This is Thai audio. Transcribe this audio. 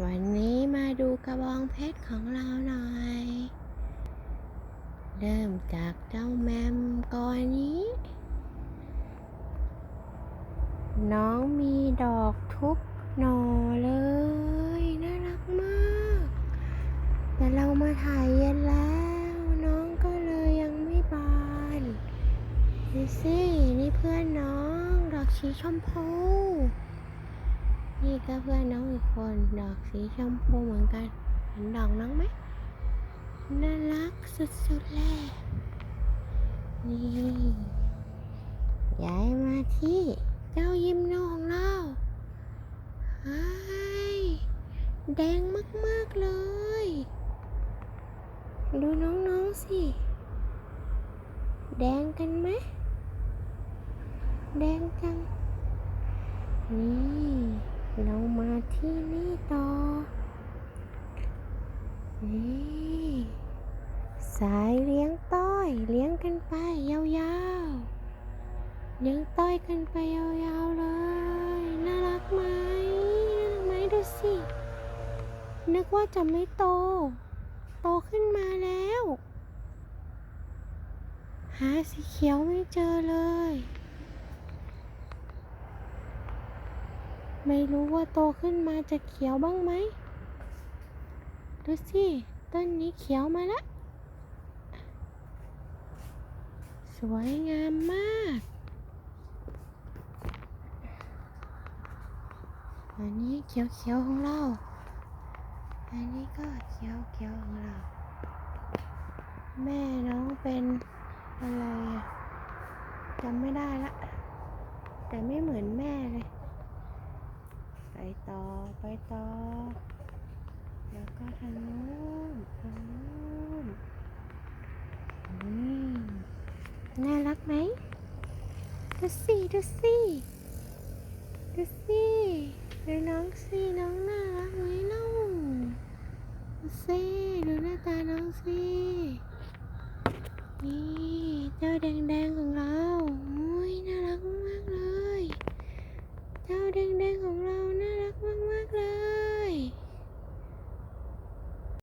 วันนี้มาดูกระบองเพชรของเราหน่อย เริ่มจากเจ้าแมมก่อนนี้ น้องมีดอกทุกหน่อเลย น่ารักมาก แต่เรามาถ่ายเย็นแล้ว น้องก็เลยยังไม่บานดูสินี่เพื่อนน้อง ดอกสีชมพู นี่ก็เพื่อนน้องอีกคน ดอกสีชมพูเหมือนกันเห็นดอกน้องไหมน่ารักสุดๆเลยนี่ย้ายมาที่เจ้ายิมโนของเราไอ้แดงมากๆเลย ดูน้องๆสิ แดงกันไหม แดงจัง นี่ เรามาที่นี่ต่อนี่สายเลี้ยงต้อย เลี้ยงกันไปยาวๆ เลี้ยงต้อยกันไปยาวๆเลย น่ารักไหมน่ารักไหมดูสิ นึกว่าจะไม่โต โตขึ้นมาแล้ว หาสีเขียวไม่เจอเลย ไม่รู้ว่าโตขึ้นมาจะเขียวบ้างไหมดูสิต้นนี้เขียวมาแล้วสวยงามมาก อันนี้เขียวๆของเรา อันนี้ก็เขียวๆของเรา แม่น้องเป็นอะไรจำไม่ได้ละ แต่ไม่เหมือนแม่เลย ไปต่อไปต่อ แล้วก็ทางโน้นทางโน้นนี่น่ารักไหมดูสิดูสิดูสิดูน้องสิน้องน่ารักไหมลูกดูสิ